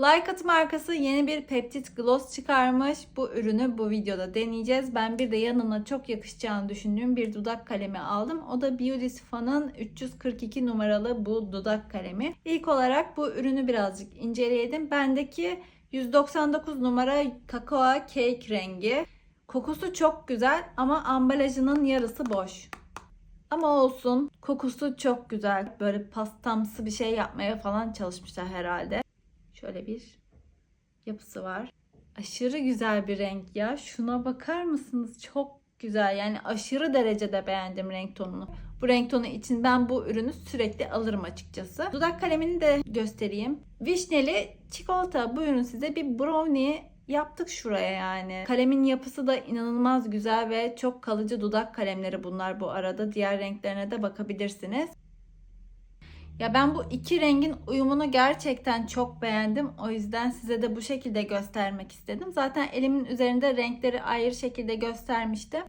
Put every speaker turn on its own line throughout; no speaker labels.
Lycat markası yeni bir peptit gloss çıkarmış. Bu ürünü bu videoda deneyeceğiz. Ben bir de yanına çok yakışacağını düşündüğüm bir dudak kalemi aldım. O da Beauty Sifa'nın 342 numaralı bu dudak kalemi. İlk olarak bu ürünü birazcık inceleyelim. Bendeki 199 numara kakao cake rengi. Kokusu çok güzel ama ambalajının yarısı boş. Ama olsun. Kokusu çok güzel. Böyle pastamsı bir şey yapmaya falan çalışmışlar herhalde. Şöyle bir yapısı var. Aşırı güzel bir renk ya. Şuna bakar mısınız? Çok güzel. Yani aşırı derecede beğendim renk tonunu. Bu renk tonu için ben bu ürünü sürekli alırım açıkçası. Dudak kalemini de göstereyim. Vişneli çikolata. Bu ürün size bir brownie yaptık şuraya yani. Kalemin yapısı da inanılmaz güzel ve çok kalıcı dudak kalemleri bunlar bu arada. Diğer renklerine de bakabilirsiniz. Ya ben bu iki rengin uyumunu gerçekten çok beğendim. O yüzden size de bu şekilde göstermek istedim. Zaten elimin üzerinde renkleri ayrı şekilde göstermiştim.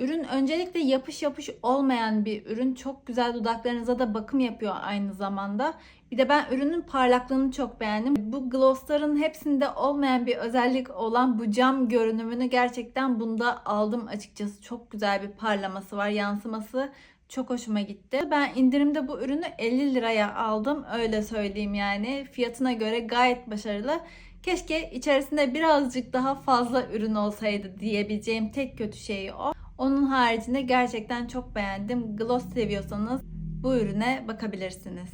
Ürün öncelikle yapış yapış olmayan bir ürün. Çok güzel dudaklarınıza da bakım yapıyor aynı zamanda. Bir de ben ürünün parlaklığını çok beğendim. Bu glossların hepsinde olmayan bir özellik olan bu cam görünümünü gerçekten bunda aldım açıkçası. Çok güzel bir parlaması var, yansıması çok hoşuma gitti. Ben indirimde bu ürünü 50 liraya aldım. Öyle söyleyeyim yani. Fiyatına göre gayet başarılı. Keşke içerisinde birazcık daha fazla ürün olsaydı diyebileceğim tek kötü şey o. Onun haricinde gerçekten çok beğendim. Gloss seviyorsanız bu ürüne bakabilirsiniz.